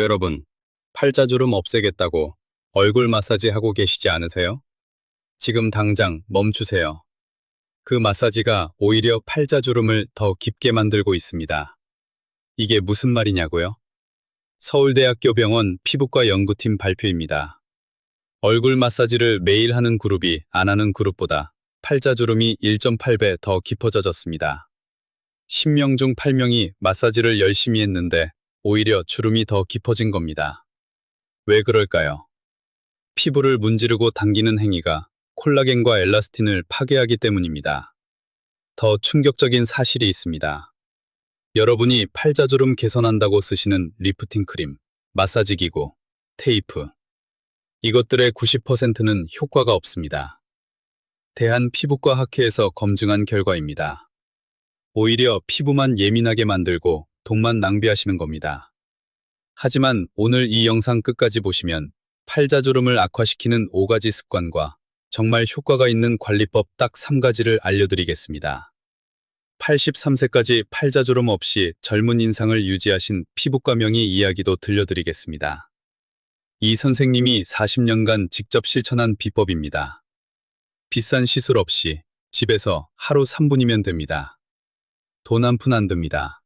여러분, 팔자주름 없애겠다고 얼굴 마사지 하고 계시지 않으세요? 지금 당장 멈추세요. 그 마사지가 오히려 팔자주름을 더 깊게 만들고 있습니다. 이게 무슨 말이냐고요? 서울대학교 병원 피부과 연구팀 발표입니다. 얼굴 마사지를 매일 하는 그룹이 안 하는 그룹보다 팔자주름이 1.8배 더 깊어져졌습니다. 10명 중 8명이 마사지를 열심히 했는데 오히려 주름이 더 깊어진 겁니다. 왜 그럴까요? 피부를 문지르고 당기는 행위가 콜라겐과 엘라스틴을 파괴하기 때문입니다. 더 충격적인 사실이 있습니다. 여러분이 팔자주름 개선한다고 쓰시는 리프팅 크림, 마사지 기구, 테이프. 이것들의 90%는 효과가 없습니다. 대한피부과 학회에서 검증한 결과입니다. 오히려 피부만 예민하게 만들고 돈만 낭비하시는 겁니다. 하지만 오늘 이 영상 끝까지 보시면 팔자주름을 악화시키는 5가지 습관과 정말 효과가 있는 관리법 딱 3가지를 알려드리겠습니다. 83세까지 팔자주름 없이 젊은 인상을 유지하신 피부과 명의 이야기도 들려드리겠습니다. 이 선생님이 40년간 직접 실천한 비법입니다. 비싼 시술 없이 집에서 하루 3분이면 됩니다. 돈 한 푼 안 듭니다.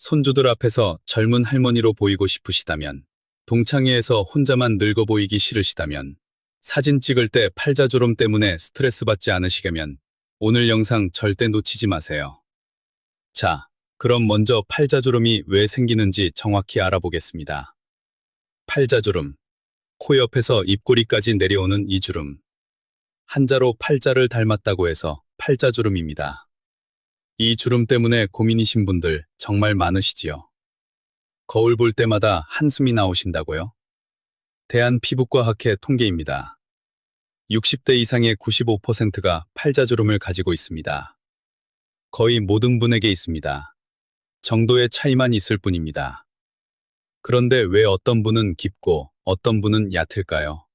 손주들 앞에서 젊은 할머니로 보이고 싶으시다면, 동창회에서 혼자만 늙어 보이기 싫으시다면, 사진 찍을 때 팔자주름 때문에 스트레스 받지 않으시려면 오늘 영상 절대 놓치지 마세요. 자, 그럼 먼저 팔자주름이 왜 생기는지 정확히 알아보겠습니다. 팔자주름. 코 옆에서 입꼬리까지 내려오는 이 주름. 한자로 팔자를 닮았다고 해서 팔자주름입니다. 이 주름 때문에 고민이신 분들 정말 많으시지요. 거울 볼 때마다 한숨이 나오신다고요? 대한피부과학회 통계입니다. 60대 이상의 95%가 팔자주름을 가지고 있습니다. 거의 모든 분에게 있습니다. 정도의 차이만 있을 뿐입니다. 그런데 왜 어떤 분은 깊고 어떤 분은 얕을까요?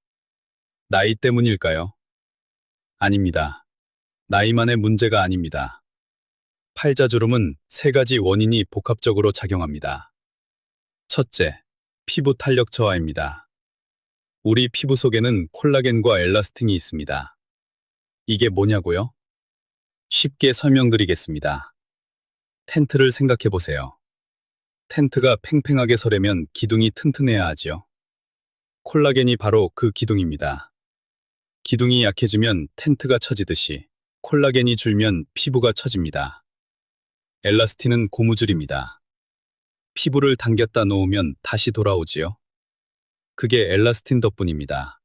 나이 때문일까요? 아닙니다. 나이만의 문제가 아닙니다. 팔자주름은 세 가지 원인이 복합적으로 작용합니다. 첫째, 피부 탄력 저하입니다. 우리 피부 속에는 콜라겐과 엘라스틴이 있습니다. 이게 뭐냐고요? 쉽게 설명드리겠습니다. 텐트를 생각해 보세요. 텐트가 팽팽하게 서려면 기둥이 튼튼해야 하지요. 콜라겐이 바로 그 기둥입니다. 기둥이 약해지면 텐트가 처지듯이 콜라겐이 줄면 피부가 처집니다. 엘라스틴은 고무줄입니다. 피부를 당겼다 놓으면 다시 돌아오지요. 그게 엘라스틴 덕분입니다.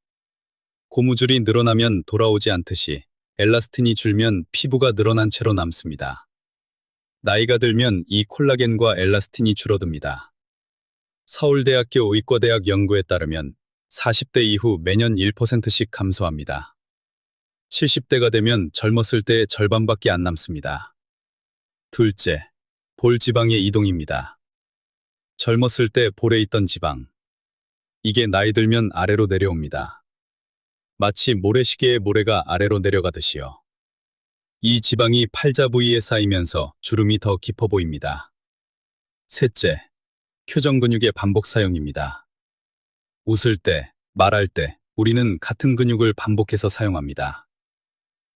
고무줄이 늘어나면 돌아오지 않듯이 엘라스틴이 줄면 피부가 늘어난 채로 남습니다. 나이가 들면 이 콜라겐과 엘라스틴이 줄어듭니다. 서울대학교 의과대학 연구에 따르면 40대 이후 매년 1%씩 감소합니다. 70대가 되면 젊었을 때의 절반밖에 안 남습니다. 둘째, 볼 지방의 이동입니다. 젊었을 때 볼에 있던 지방. 이게 나이 들면 아래로 내려옵니다. 마치 모래시계의 모래가 아래로 내려가듯이요. 이 지방이 팔자 부위에 쌓이면서 주름이 더 깊어 보입니다. 셋째, 표정 근육의 반복 사용입니다. 웃을 때, 말할 때, 우리는 같은 근육을 반복해서 사용합니다.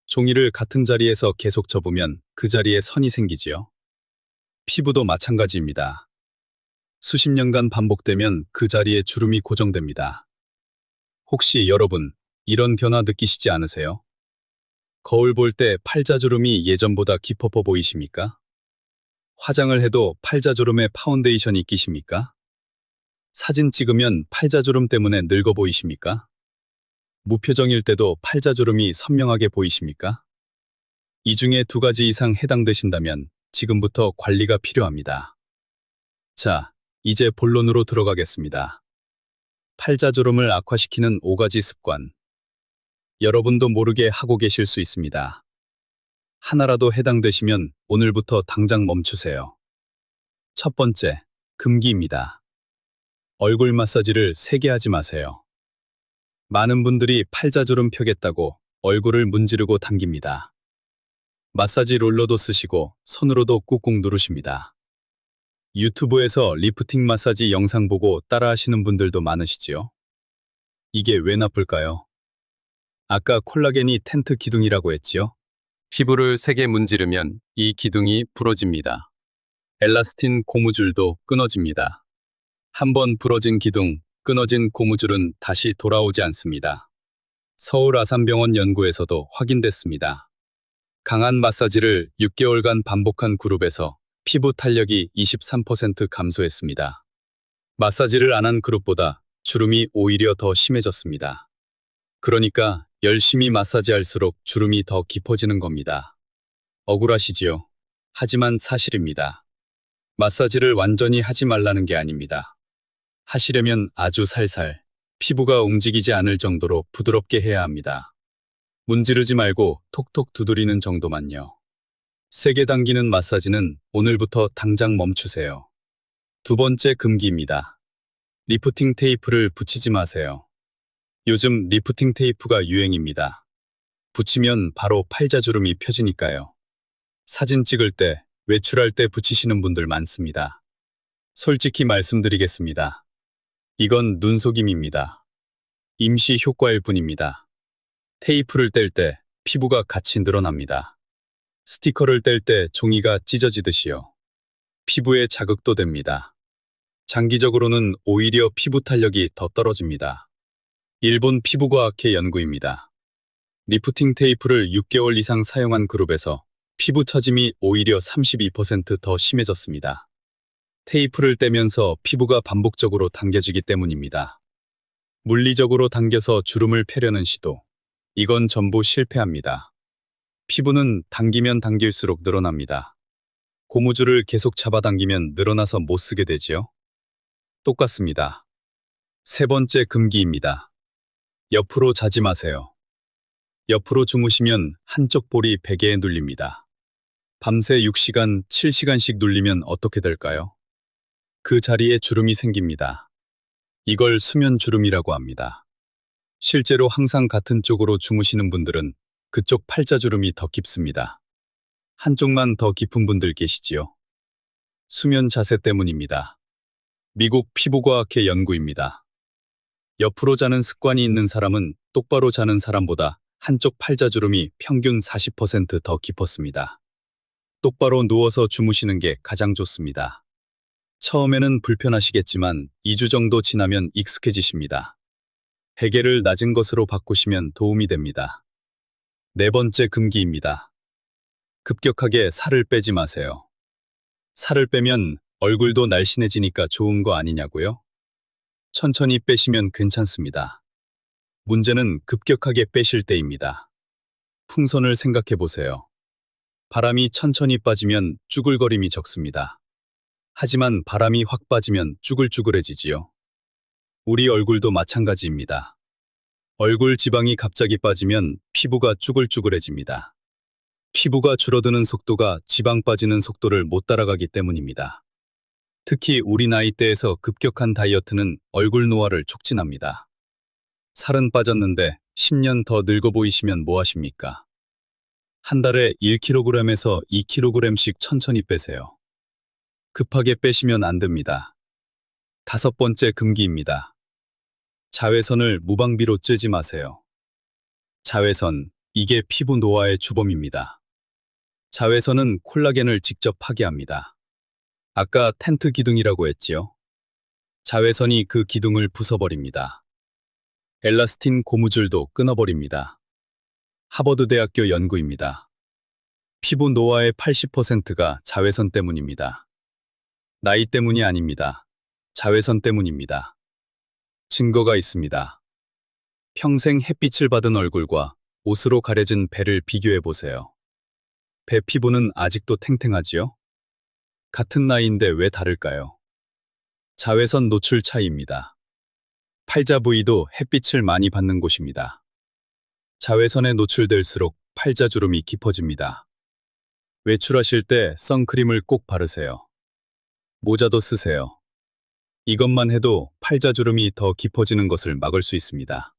종이를 같은 자리에서 계속 접으면 그 자리에 선이 생기지요. 피부도 마찬가지입니다. 수십 년간 반복되면 그 자리에 주름이 고정됩니다. 혹시 여러분, 이런 변화 느끼시지 않으세요? 거울 볼 때 팔자주름이 예전보다 깊어져 보이십니까? 화장을 해도 팔자주름에 파운데이션이 끼십니까? 사진 찍으면 팔자주름 때문에 늙어 보이십니까? 무표정일 때도 팔자주름이 선명하게 보이십니까? 이 중에 두 가지 이상 해당되신다면 지금부터 관리가 필요합니다. 자, 이제 본론으로 들어가겠습니다. 팔자주름을 악화시키는 5가지 습관. 여러분도 모르게 하고 계실 수 있습니다. 하나라도 해당되시면 오늘부터 당장 멈추세요. 첫 번째, 금기입니다. 얼굴 마사지를 세게 하지 마세요. 많은 분들이 팔자주름 펴겠다고 얼굴을 문지르고 당깁니다. 마사지 롤러도 쓰시고 손으로도 꾹꾹 누르십니다. 유튜브에서 리프팅 마사지 영상 보고 따라 하시는 분들도 많으시지요? 이게 왜 나쁠까요? 아까 콜라겐이 텐트 기둥이라고 했지요? 피부를 세게 문지르면 이 기둥이 부러집니다. 엘라스틴 고무줄도 끊어집니다. 한번 부러진 기둥, 끊어진 고무줄은 다시 돌아오지 않습니다. 서울 아산병원 연구에서도 확인됐습니다. 강한 마사지를 6개월간 반복한 그룹에서 피부 탄력이 23% 감소했습니다. 마사지를 안 한 그룹보다 주름이 오히려 더 심해졌습니다. 그러니까 열심히 마사지할수록 주름이 더 깊어지는 겁니다. 억울하시지요? 하지만 사실입니다. 마사지를 완전히 하지 말라는 게 아닙니다. 하시려면 아주 살살, 피부가 움직이지 않을 정도로 부드럽게 해야 합니다. 문지르지 말고 톡톡 두드리는 정도만요. 세게 당기는 마사지는 오늘부터 당장 멈추세요. 두 번째 금기입니다. 리프팅 테이프를 붙이지 마세요. 요즘 리프팅 테이프가 유행입니다. 붙이면 바로 팔자주름이 펴지니까요. 사진 찍을 때, 외출할 때 붙이시는 분들 많습니다. 솔직히 말씀드리겠습니다. 이건 눈속임입니다. 임시 효과일 뿐입니다. 테이프를 뗄 때 피부가 같이 늘어납니다. 스티커를 뗄 때 종이가 찢어지듯이요. 피부에 자극도 됩니다. 장기적으로는 오히려 피부 탄력이 더 떨어집니다. 일본 피부과학회 연구입니다. 리프팅 테이프를 6개월 이상 사용한 그룹에서 피부 처짐이 오히려 32%더 심해졌습니다. 테이프를 떼면서 피부가 반복적으로 당겨지기 때문입니다. 물리적으로 당겨서 주름을 펴려는 시도. 이건 전부 실패합니다. 피부는 당기면 당길수록 늘어납니다. 고무줄을 계속 잡아당기면 늘어나서 못 쓰게 되지요? 똑같습니다. 세 번째 금기입니다. 옆으로 자지 마세요. 옆으로 주무시면 한쪽 볼이 베개에 눌립니다. 밤새 6시간, 7시간씩 눌리면 어떻게 될까요? 그 자리에 주름이 생깁니다. 이걸 수면 주름이라고 합니다. 실제로 항상 같은 쪽으로 주무시는 분들은 그쪽 팔자주름이 더 깊습니다. 한쪽만 더 깊은 분들 계시지요? 수면 자세 때문입니다. 미국 피부과학회 연구입니다. 옆으로 자는 습관이 있는 사람은 똑바로 자는 사람보다 한쪽 팔자주름이 평균 40%더 깊었습니다. 똑바로 누워서 주무시는 게 가장 좋습니다. 처음에는 불편하시겠지만 2주 정도 지나면 익숙해지십니다. 베개를 낮은 것으로 바꾸시면 도움이 됩니다. 네 번째 금기입니다. 급격하게 살을 빼지 마세요. 살을 빼면 얼굴도 날씬해지니까 좋은 거 아니냐고요? 천천히 빼시면 괜찮습니다. 문제는 급격하게 빼실 때입니다. 풍선을 생각해 보세요. 바람이 천천히 빠지면 쭈글거림이 적습니다. 하지만 바람이 확 빠지면 쭈글쭈글해지지요. 우리 얼굴도 마찬가지입니다. 얼굴 지방이 갑자기 빠지면 피부가 쭈글쭈글해집니다. 피부가 줄어드는 속도가 지방 빠지는 속도를 못 따라가기 때문입니다. 특히 우리 나이대에서 급격한 다이어트는 얼굴 노화를 촉진합니다. 살은 빠졌는데 10년 더 늙어 보이시면 뭐 하십니까? 한 달에 1kg에서 2kg씩 천천히 빼세요. 급하게 빼시면 안 됩니다. 다섯 번째 금기입니다. 자외선을 무방비로 쬐지 마세요. 자외선, 이게 피부 노화의 주범입니다. 자외선은 콜라겐을 직접 파괴합니다. 아까 텐트 기둥이라고 했지요? 자외선이 그 기둥을 부숴버립니다. 엘라스틴 고무줄도 끊어버립니다. 하버드 대학교 연구입니다. 피부 노화의 80%가 자외선 때문입니다. 나이 때문이 아닙니다. 자외선 때문입니다. 증거가 있습니다. 평생 햇빛을 받은 얼굴과 옷으로 가려진 배를 비교해 보세요. 배 피부는 아직도 탱탱하지요? 같은 나이인데 왜 다를까요? 자외선 노출 차이입니다. 팔자 부위도 햇빛을 많이 받는 곳입니다. 자외선에 노출될수록 팔자 주름이 깊어집니다. 외출하실 때 선크림을 꼭 바르세요. 모자도 쓰세요. 이것만 해도 팔자주름이 더 깊어지는 것을 막을 수 있습니다.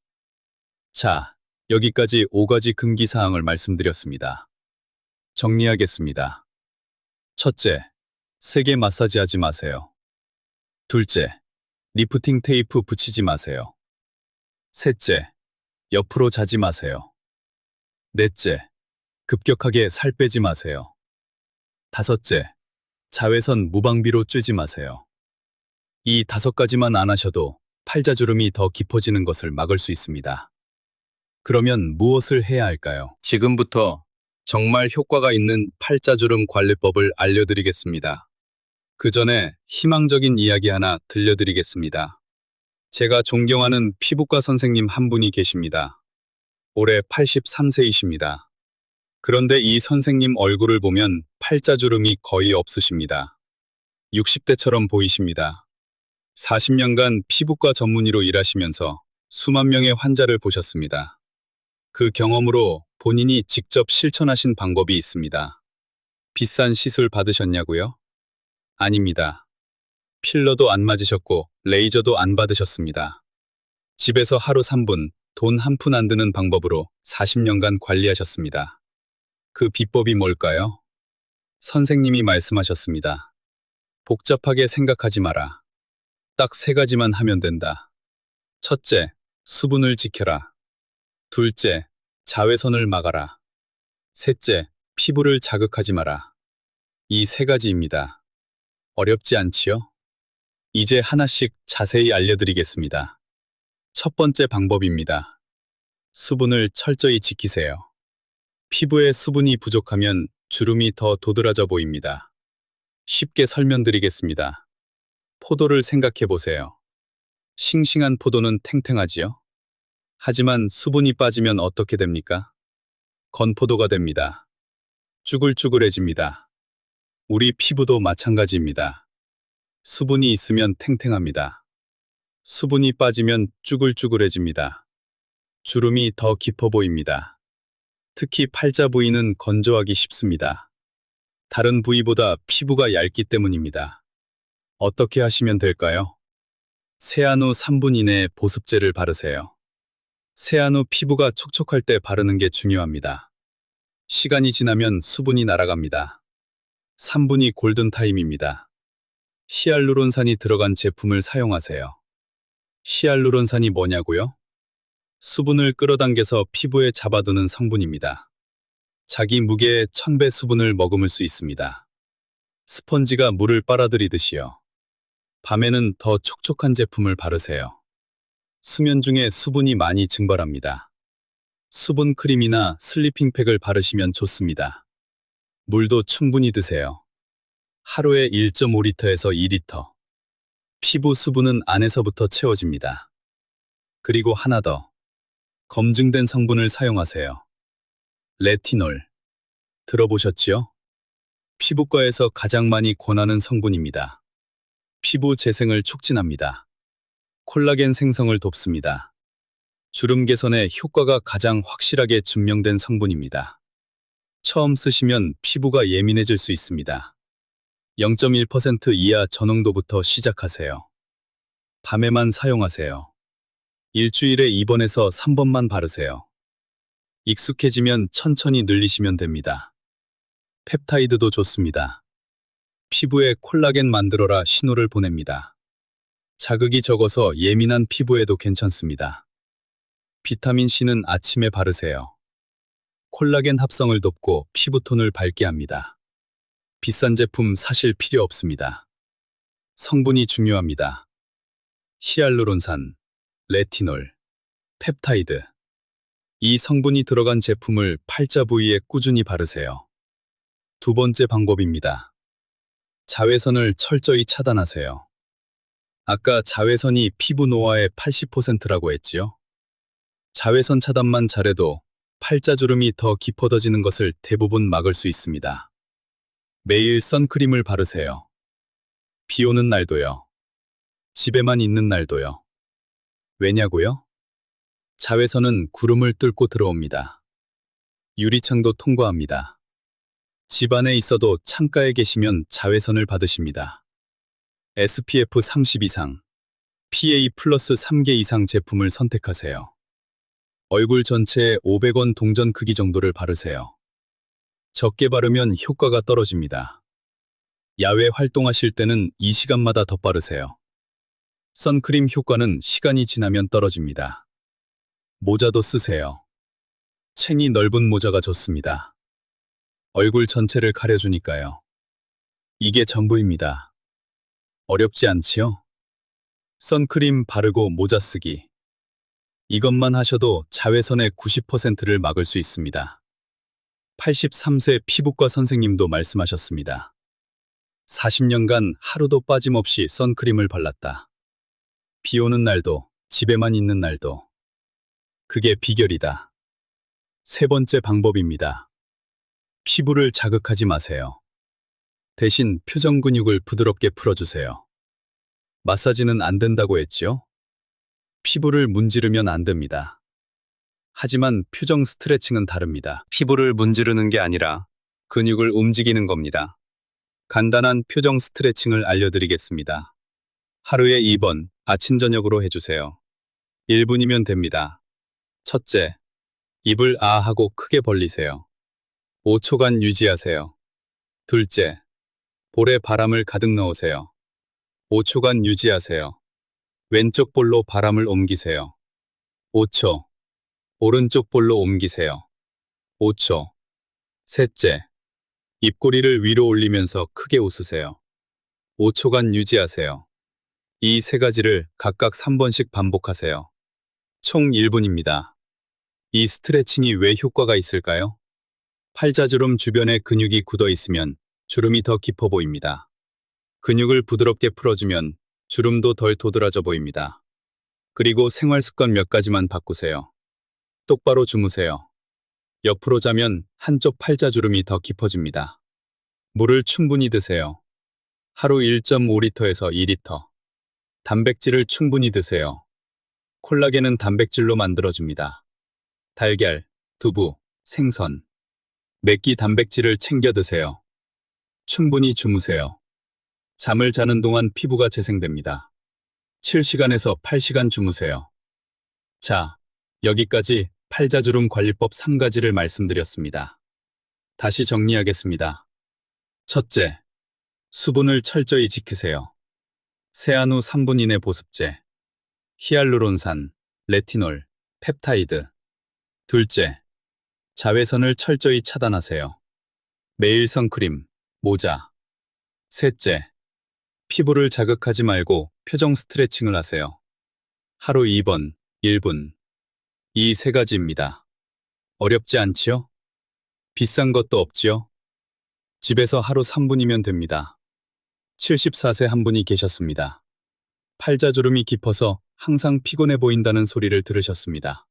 자, 여기까지 5가지 금기 사항을 말씀드렸습니다. 정리하겠습니다. 첫째, 세게 마사지 하지 마세요. 둘째, 리프팅 테이프 붙이지 마세요. 셋째, 옆으로 자지 마세요. 넷째, 급격하게 살 빼지 마세요. 다섯째, 자외선 무방비로 쬐지 마세요. 이 다섯 가지만 안 하셔도 팔자주름이 더 깊어지는 것을 막을 수 있습니다. 그러면 무엇을 해야 할까요? 지금부터 정말 효과가 있는 팔자주름 관리법을 알려드리겠습니다. 그 전에 희망적인 이야기 하나 들려드리겠습니다. 제가 존경하는 피부과 선생님 한 분이 계십니다. 올해 83세이십니다. 그런데 이 선생님 얼굴을 보면 팔자주름이 거의 없으십니다. 60대처럼 보이십니다. 40년간 피부과 전문의로 일하시면서 수만 명의 환자를 보셨습니다. 그 경험으로 본인이 직접 실천하신 방법이 있습니다. 비싼 시술 받으셨냐고요? 아닙니다. 필러도 안 맞으셨고 레이저도 안 받으셨습니다. 집에서 하루 3분, 돈 한 푼 안 드는 방법으로 40년간 관리하셨습니다. 그 비법이 뭘까요? 선생님이 말씀하셨습니다. 복잡하게 생각하지 마라. 딱 세 가지만 하면 된다. 첫째, 수분을 지켜라. 둘째, 자외선을 막아라. 셋째, 피부를 자극하지 마라. 이 세 가지입니다. 어렵지 않지요? 이제 하나씩 자세히 알려드리겠습니다. 첫 번째 방법입니다. 수분을 철저히 지키세요. 피부에 수분이 부족하면 주름이 더 도드라져 보입니다. 쉽게 설명드리겠습니다. 포도를 생각해 보세요. 싱싱한 포도는 탱탱하지요? 하지만 수분이 빠지면 어떻게 됩니까? 건포도가 됩니다. 쭈글쭈글해집니다. 우리 피부도 마찬가지입니다. 수분이 있으면 탱탱합니다. 수분이 빠지면 쭈글쭈글해집니다. 주름이 더 깊어 보입니다. 특히 팔자 부위는 건조하기 쉽습니다. 다른 부위보다 피부가 얇기 때문입니다. 어떻게 하시면 될까요? 세안 후 3분 이내에 보습제를 바르세요. 세안 후 피부가 촉촉할 때 바르는 게 중요합니다. 시간이 지나면 수분이 날아갑니다. 3분이 골든타임입니다. 히알루론산이 들어간 제품을 사용하세요. 히알루론산이 뭐냐고요? 수분을 끌어당겨서 피부에 잡아두는 성분입니다. 자기 무게의 1000배 수분을 머금을 수 있습니다. 스펀지가 물을 빨아들이듯이요. 밤에는 더 촉촉한 제품을 바르세요. 수면 중에 수분이 많이 증발합니다. 수분 크림이나 슬리핑 팩을 바르시면 좋습니다. 물도 충분히 드세요. 하루에 1.5리터에서 2리터. 피부 수분은 안에서부터 채워집니다. 그리고 하나 더. 검증된 성분을 사용하세요. 레티놀. 들어보셨지요? 피부과에서 가장 많이 권하는 성분입니다. 피부 재생을 촉진합니다. 콜라겐 생성을 돕습니다. 주름 개선에 효과가 가장 확실하게 증명된 성분입니다. 처음 쓰시면 피부가 예민해질 수 있습니다. 0.1% 이하 저농도부터 시작하세요. 밤에만 사용하세요. 일주일에 2번에서 3번만 바르세요. 익숙해지면 천천히 늘리시면 됩니다. 펩타이드도 좋습니다. 피부에 콜라겐 만들어라 신호를 보냅니다. 자극이 적어서 예민한 피부에도 괜찮습니다. 비타민 C는 아침에 바르세요. 콜라겐 합성을 돕고 피부톤을 밝게 합니다. 비싼 제품 사실 필요 없습니다. 성분이 중요합니다. 히알루론산, 레티놀, 펩타이드. 이 성분이 들어간 제품을 팔자 부위에 꾸준히 바르세요. 두 번째 방법입니다. 자외선을 철저히 차단하세요. 아까 자외선이 피부 노화의 80%라고 했지요? 자외선 차단만 잘해도 팔자주름이 더 깊어져지는 것을 대부분 막을 수 있습니다. 매일 선크림을 바르세요. 비 오는 날도요. 집에만 있는 날도요. 왜냐고요? 자외선은 구름을 뚫고 들어옵니다. 유리창도 통과합니다. 집 안에 있어도 창가에 계시면 자외선을 받으십니다. SPF 30 이상, PA 플러스 3개 이상 제품을 선택하세요. 얼굴 전체에 500원 동전 크기 정도를 바르세요. 적게 바르면 효과가 떨어집니다. 야외 활동하실 때는 이 시간마다 더 빠르세요. 선크림 효과는 시간이 지나면 떨어집니다. 모자도 쓰세요. 챙이 넓은 모자가 좋습니다. 얼굴 전체를 가려주니까요. 이게 전부입니다. 어렵지 않지요? 선크림 바르고 모자 쓰기. 이것만 하셔도 자외선의 90%를 막을 수 있습니다. 83세 피부과 선생님도 말씀하셨습니다. 40년간 하루도 빠짐없이 선크림을 발랐다. 비 오는 날도, 집에만 있는 날도. 그게 비결이다. 세 번째 방법입니다. 피부를 자극하지 마세요. 대신 표정 근육을 부드럽게 풀어주세요. 마사지는 안 된다고 했지요? 피부를 문지르면 안 됩니다. 하지만 표정 스트레칭은 다릅니다. 피부를 문지르는 게 아니라 근육을 움직이는 겁니다. 간단한 표정 스트레칭을 알려드리겠습니다. 하루에 2번 아침 저녁으로 해주세요. 1분이면 됩니다. 첫째, 입을 아 하고 크게 벌리세요. 5초간 유지하세요. 둘째, 볼에 바람을 가득 넣으세요. 5초간 유지하세요. 왼쪽 볼로 바람을 옮기세요. 5초. 오른쪽 볼로 옮기세요. 5초. 셋째. 입꼬리를 위로 올리면서 크게 웃으세요. 5초간 유지하세요. 이 세 가지를 각각 3번씩 반복하세요. 총 1분입니다. 이 스트레칭이 왜 효과가 있을까요? 팔자주름 주변에 근육이 굳어 있으면 주름이 더 깊어 보입니다. 근육을 부드럽게 풀어주면 주름도 덜 도드라져 보입니다. 그리고 생활 습관 몇 가지만 바꾸세요. 똑바로 주무세요. 옆으로 자면 한쪽 팔자주름이 더 깊어집니다. 물을 충분히 드세요. 하루 1.5리터에서 2리터. 단백질을 충분히 드세요. 콜라겐은 단백질로 만들어집니다. 달걀, 두부, 생선, 맵기 단백질을 챙겨 드세요. 충분히 주무세요. 잠을 자는 동안 피부가 재생됩니다. 7시간에서 8시간 주무세요. 자, 여기까지 팔자주름 관리법 3가지를 말씀드렸습니다. 다시 정리하겠습니다. 첫째, 수분을 철저히 지키세요. 세안 후 3분 이내 보습제, 히알루론산, 레티놀, 펩타이드. 둘째, 자외선을 철저히 차단하세요. 매일 선크림, 모자. 셋째, 피부를 자극하지 말고 표정 스트레칭을 하세요. 하루 2번, 1분. 이 세 가지입니다. 어렵지 않지요? 비싼 것도 없지요? 집에서 하루 3분이면 됩니다. 74세 한 분이 계셨습니다. 팔자주름이 깊어서 항상 피곤해 보인다는 소리를 들으셨습니다.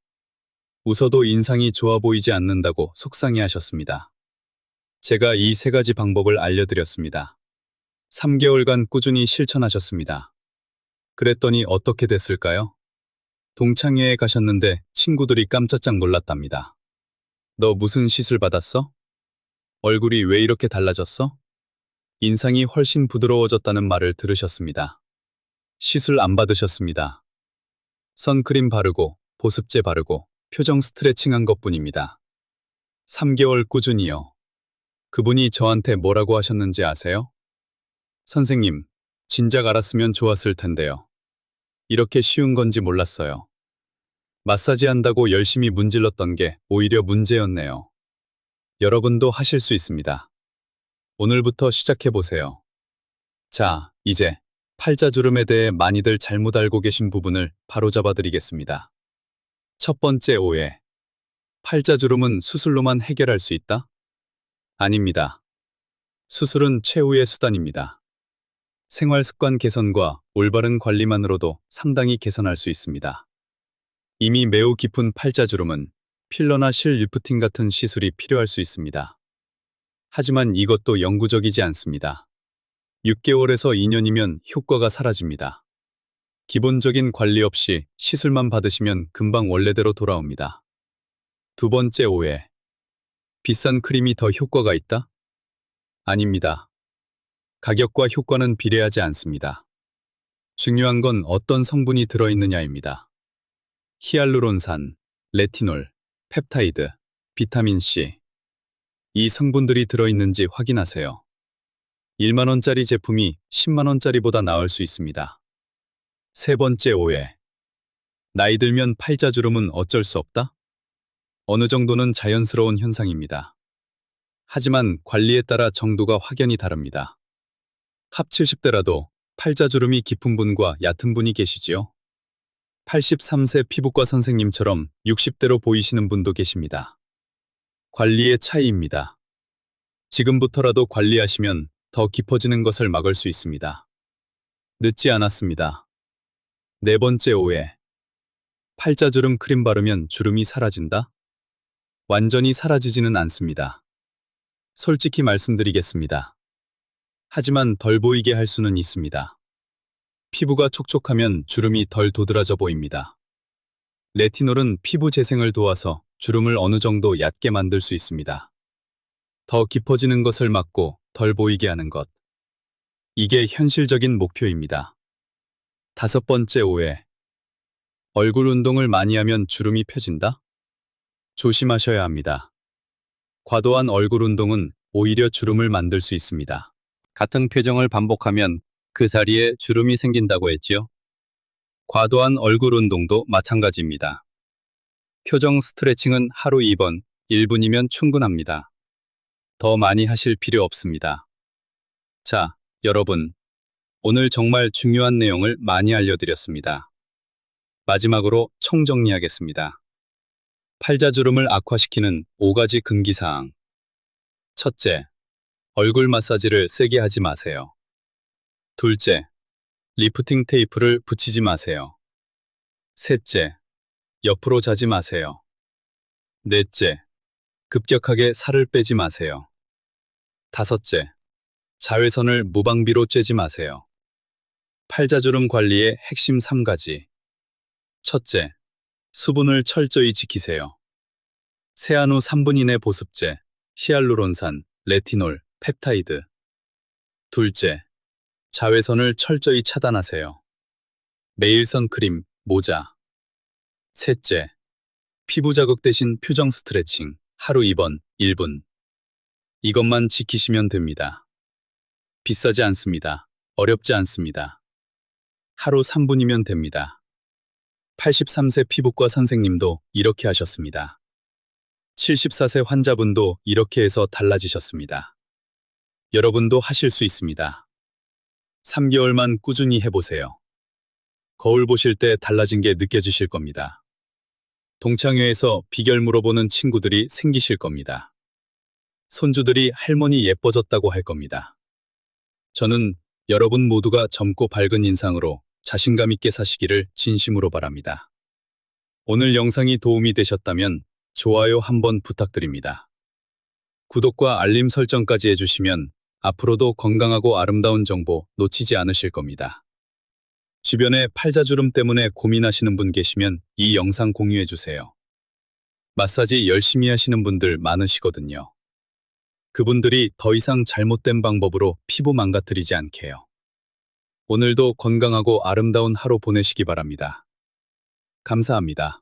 웃어도 인상이 좋아 보이지 않는다고 속상해 하셨습니다. 제가 이 세 가지 방법을 알려드렸습니다. 3개월간 꾸준히 실천하셨습니다. 그랬더니 어떻게 됐을까요? 동창회에 가셨는데 친구들이 깜짝짝 놀랐답니다. 너 무슨 시술 받았어? 얼굴이 왜 이렇게 달라졌어? 인상이 훨씬 부드러워졌다는 말을 들으셨습니다. 시술 안 받으셨습니다. 선크림 바르고 보습제 바르고 표정 스트레칭 한 것뿐입니다. 3개월 꾸준히요. 그분이 저한테 뭐라고 하셨는지 아세요? 선생님, 진작 알았으면 좋았을 텐데요. 이렇게 쉬운 건지 몰랐어요. 마사지 한다고 열심히 문질렀던 게 오히려 문제였네요. 여러분도 하실 수 있습니다. 오늘부터 시작해보세요. 자, 이제 팔자주름에 대해 많이들 잘못 알고 계신 부분을 바로잡아 드리겠습니다. 첫 번째 오해. 팔자주름은 수술로만 해결할 수 있다? 아닙니다. 수술은 최후의 수단입니다. 생활 습관 개선과 올바른 관리만으로도 상당히 개선할 수 있습니다. 이미 매우 깊은 팔자주름은 필러나 실 리프팅 같은 시술이 필요할 수 있습니다. 하지만 이것도 영구적이지 않습니다. 6개월에서 2년이면 효과가 사라집니다. 기본적인 관리 없이 시술만 받으시면 금방 원래대로 돌아옵니다. 두 번째 오해. 비싼 크림이 더 효과가 있다? 아닙니다. 가격과 효과는 비례하지 않습니다. 중요한 건 어떤 성분이 들어있느냐입니다. 히알루론산, 레티놀, 펩타이드, 비타민C. 이 성분들이 들어있는지 확인하세요. 1만원짜리 제품이 10만원짜리보다 나을 수 있습니다. 세 번째 오해. 나이 들면 팔자주름은 어쩔 수 없다? 어느 정도는 자연스러운 현상입니다. 하지만 관리에 따라 정도가 확연히 다릅니다. 탑 70대라도 팔자주름이 깊은 분과 얕은 분이 계시지요? 83세 피부과 선생님처럼 60대로 보이시는 분도 계십니다. 관리의 차이입니다. 지금부터라도 관리하시면 더 깊어지는 것을 막을 수 있습니다. 늦지 않았습니다. 네 번째 오해. 팔자주름 크림 바르면 주름이 사라진다? 완전히 사라지지는 않습니다. 솔직히 말씀드리겠습니다. 하지만 덜 보이게 할 수는 있습니다. 피부가 촉촉하면 주름이 덜 도드라져 보입니다. 레티놀은 피부 재생을 도와서 주름을 어느 정도 얕게 만들 수 있습니다. 더 깊어지는 것을 막고 덜 보이게 하는 것. 이게 현실적인 목표입니다. 다섯 번째 오해. 얼굴 운동을 많이 하면 주름이 펴진다? 조심하셔야 합니다. 과도한 얼굴 운동은 오히려 주름을 만들 수 있습니다. 같은 표정을 반복하면 그 자리에 주름이 생긴다고 했지요. 과도한 얼굴 운동도 마찬가지입니다. 표정 스트레칭은 하루 2번, 1분이면 충분합니다. 더 많이 하실 필요 없습니다. 자, 여러분. 오늘 정말 중요한 내용을 많이 알려드렸습니다. 마지막으로 총정리하겠습니다. 팔자주름을 악화시키는 5가지 금기사항. 첫째, 얼굴 마사지를 세게 하지 마세요. 둘째, 리프팅 테이프를 붙이지 마세요. 셋째, 옆으로 자지 마세요. 넷째, 급격하게 살을 빼지 마세요. 다섯째, 자외선을 무방비로 쬐지 마세요. 팔자주름 관리의 핵심 3가지. 첫째, 수분을 철저히 지키세요. 세안 후 3분 이내 보습제, 히알루론산, 레티놀, 펩타이드. 둘째, 자외선을 철저히 차단하세요. 매일 선 크림, 모자. 셋째, 피부 자극 대신 표정 스트레칭, 하루 2번, 1분. 이것만 지키시면 됩니다. 비싸지 않습니다. 어렵지 않습니다. 하루 3분이면 됩니다. 83세 피부과 선생님도 이렇게 하셨습니다. 74세 환자분도 이렇게 해서 달라지셨습니다. 여러분도 하실 수 있습니다. 3개월만 꾸준히 해보세요. 거울 보실 때 달라진 게 느껴지실 겁니다. 동창회에서 비결 물어보는 친구들이 생기실 겁니다. 손주들이 할머니 예뻐졌다고 할 겁니다. 저는 여러분 모두가 젊고 밝은 인상으로 자신감 있게 사시기를 진심으로 바랍니다. 오늘 영상이 도움이 되셨다면 좋아요 한번 부탁드립니다. 구독과 알림 설정까지 해주시면 앞으로도 건강하고 아름다운 정보 놓치지 않으실 겁니다. 주변에 팔자주름 때문에 고민하시는 분 계시면 이 영상 공유해 주세요. 마사지 열심히 하시는 분들 많으시거든요. 그분들이 더 이상 잘못된 방법으로 피부 망가뜨리지 않게요. 오늘도 건강하고 아름다운 하루 보내시기 바랍니다. 감사합니다.